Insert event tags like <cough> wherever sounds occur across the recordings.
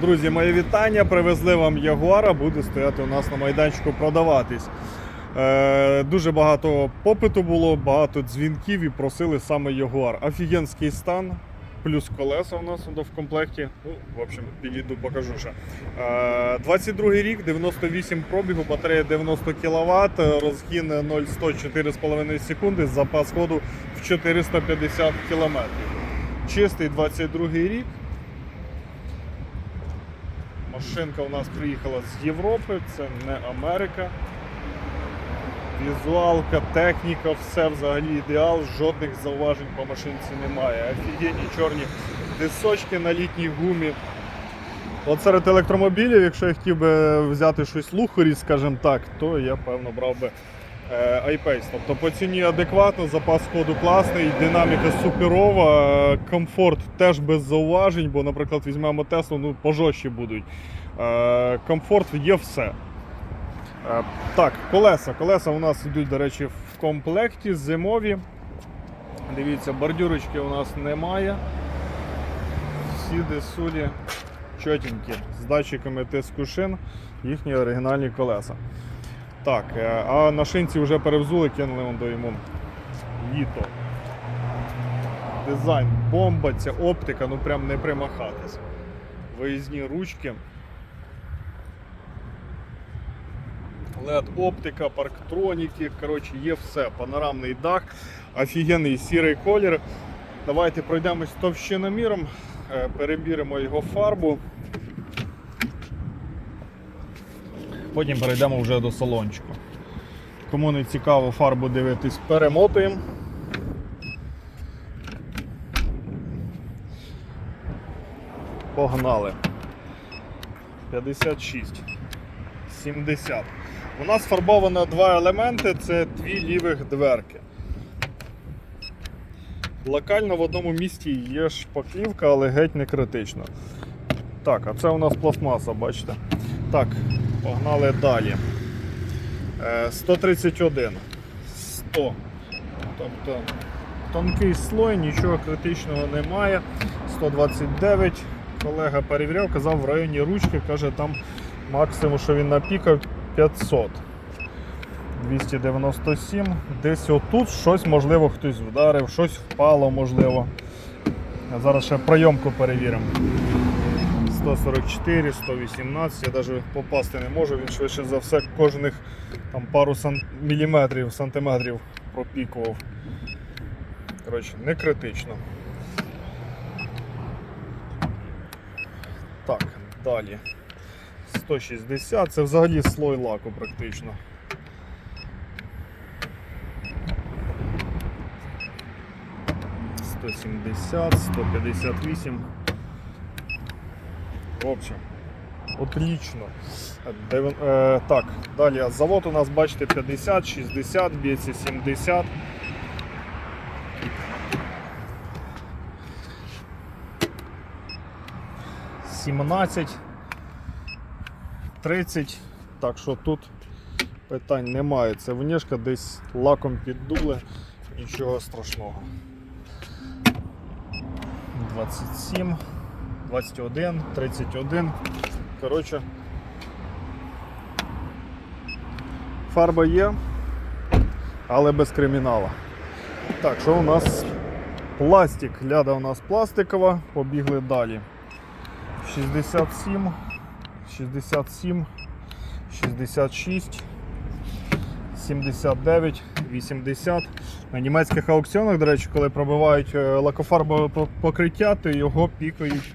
Друзі, моє вітання. Привезли вам Ягуара, буде стояти у нас на майданчику продаватись. Е, дуже багато попиту було, багато дзвінків і просили саме Ягуар. Офігенський стан, плюс колеса у нас в комплекті. Ну, в общем, підійду, покажу ще. Е, 22 рік, 98 пробігу, батарея 90 кВт, розгін 0-100 4,5 секунди, запас ходу в 450 км. Чистий 22 рік. Машинка у нас приїхала з Європи, це не Америка. Візуалка, техніка, все взагалі ідеал, жодних зауважень по машинці немає. Офігенні чорні дисочки на літній гумі. От серед електромобілів, якщо я хотів би взяти щось лухарі, скажімо так, то я певно брав би iPace. Тобто по ціні адекватно, запас ходу класний, динаміка суперова, е, комфорт теж без зауважень, бо, наприклад, візьмемо Теслу, ну пожорстчі будуть. Е, Комфорт є все. Е, Так, колеса. Колеса у нас йдуть, до речі, в комплекті зимові. Дивіться, бордюрочки у нас немає. Всі десулі чотенькі, з датчиками тиску шин, їхні оригінальні колеса. Так, е, а на шинці вже перевзули, кинули вон до йому літо. Дизайн, бомба, ця оптика, ну прям не примахатись. Виїзні ручки. LED оптика, парктроніки, коротше, є все. Панорамний дах, офігенний сірий колір. Давайте пройдемось товщиноміром, е, перебіримо його фарбу. Потім перейдемо вже до салончику. Кому не цікаво фарбу дивитись, перемотуємо. Погнали. 56. 70. У нас фарбовано два елементи це дві лівих дверки. Локально в одному місці є шпаклівка, але геть не критично. Так, а це у нас пластмаса, бачите? Так, погнали далі. Е, 131. 100. Тобто тонкий слой, нічого критичного немає. 129. Колега перевіряв, казав в районі ручки, каже, там максимум, що він напікав 500. 297. Десь отут щось, можливо, хтось вдарив, щось впало, можливо. Зараз ще прийомку перевіримо. 144, 118, я навіть попасти не можу, він швидше за все кожних там, пару сан... міліметрів, сантиметрів пропікував. Коротше, не критично. Так, далі. 160, це взагалі слой лаку практично. Сто сімдесят, сто п'ятдесят вісім. В общем, отлично. Девен- е, так, далі завод у нас, бачите, 50, 60, б'ється 70. Сімнадцять. 30, так що тут питань немає. Це внешка десь лаком піддули, нічого страшного. 27, 21, 31. Коротше, фарба є, але без кримінала. Так, що у нас пластик? Ляда у нас пластикова, побігли далі. 67. 67, 66, 79, 80. На німецьких аукціонах, до речі, коли пробивають е, лакофарбове покриття, то його пікають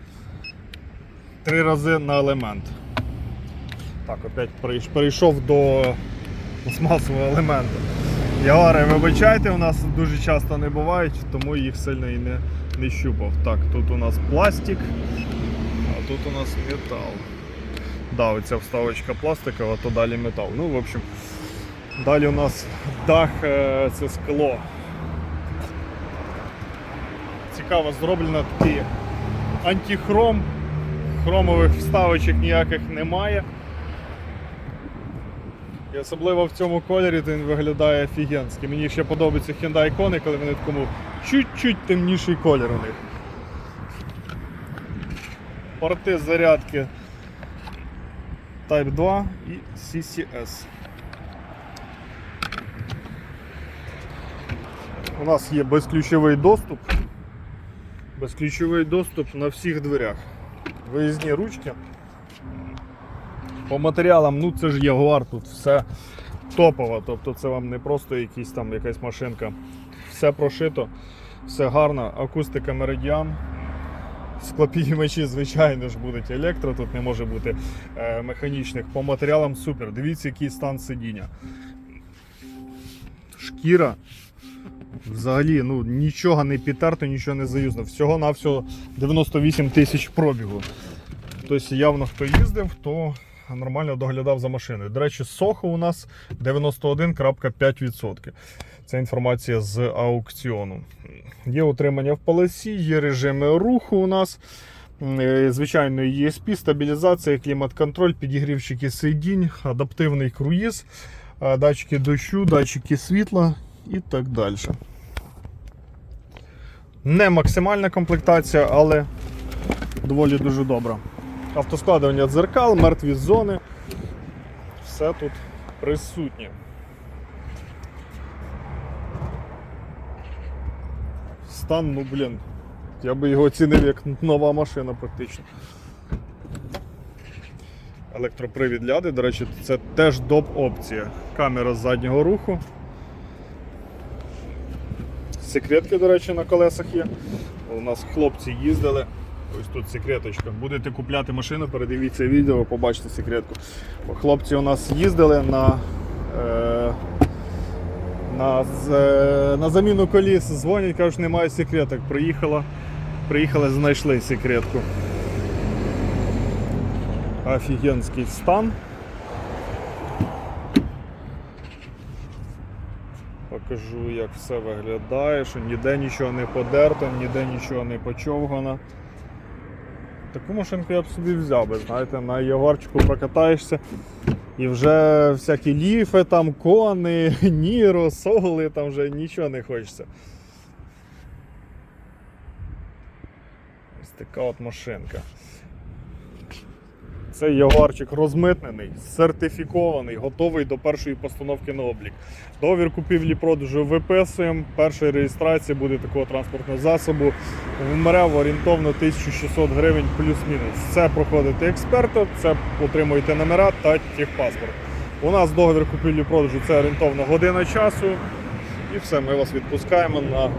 три рази на елемент. Так, опять перейшов до пластмасового елементу. Ягуари, вибачайте, у нас дуже часто не бувають, тому їх сильно і не, не щупав. Так, тут у нас пластик, а тут у нас метал. Да, оця вставочка пластикова, то далі метал. Ну, в общем, далі у нас дах е, це скло. Цікаво зроблено такий антихром. Хромових вставочок ніяких немає. І особливо в цьому кольорі він виглядає офігенськи. Мені ще подобаються Hyundai Kona, коли вони такому чуть-чуть темніший колір у них. порти зарядки Type 2 і CCS. У нас є безключовий доступ. Безключовий доступ на всіх дверях. Виїзні ручки. По матеріалам, ну це ж Ягуар, тут все топово. Тобто це вам не просто якісь там якась машинка. Все прошито, все гарно, акустика меридіан. Склопідіймачі, звичайно ж, будуть електро, тут не може бути е, механічних. По матеріалам супер. Дивіться, який стан сидіння. Шкіра. Взагалі, ну нічого не підтерто, нічого не заюзано. Всього-навсього 98 тисяч пробігу. Тобто, явно хто їздив, то нормально доглядав за машиною. До речі, сохо у нас 91,5%. Це інформація з аукціону. Є утримання в полосі, є режими руху у нас. Е, Звичайно, ESP, стабілізація, клімат-контроль, підігрівчики сидінь, адаптивний круїз, датчики дощу, датчики світла і так далі. Не максимальна комплектація, але доволі дуже добра. Автоскладування дзеркал, мертві зони. Все тут присутнє. Стан, ну блін. Я би його оцінив як нова машина практично. Електропривід ляди, до речі, це теж доп опція. Камера заднього руху. Секретки, до речі, на колесах є. У нас хлопці їздили. Ось тут секреточка. Будете купляти машину, передивіться відео, побачите секретку. Хлопці у нас їздили на, е, на, е, на заміну коліс, дзвонять, кажуть, немає секреток. Приїхала, приїхали, знайшли секретку. Офігенський стан. Покажу, як все виглядає, що ніде нічого не подерто, ніде нічого не почовгано. Таку машинку я б собі взяв би, знаєте, на Ягорчику прокатаєшся і вже всякі ліфи, там, кони, <laughs> ніро, соли, там вже нічого не хочеться. Ось така от машинка. Цей ягуарчик розмитнений, сертифікований, готовий до першої постановки на облік. Договір купівлі-продажу виписуємо. Перша реєстрація буде такого транспортного засобу. Вмерев орієнтовно 1600 гривень плюс-мінус. Це проходите експерта, це отримуєте номера та техпаспорт. У нас договір купівлі-продажу це орієнтовно година часу. І все, ми вас відпускаємо на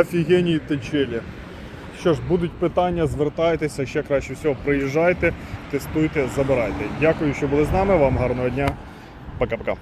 офігенній течелі. Що ж, будуть питання, звертайтеся, ще краще всього приїжджайте, тестуйте, забирайте. Дякую, що були з нами. Вам гарного дня. Пока-пока.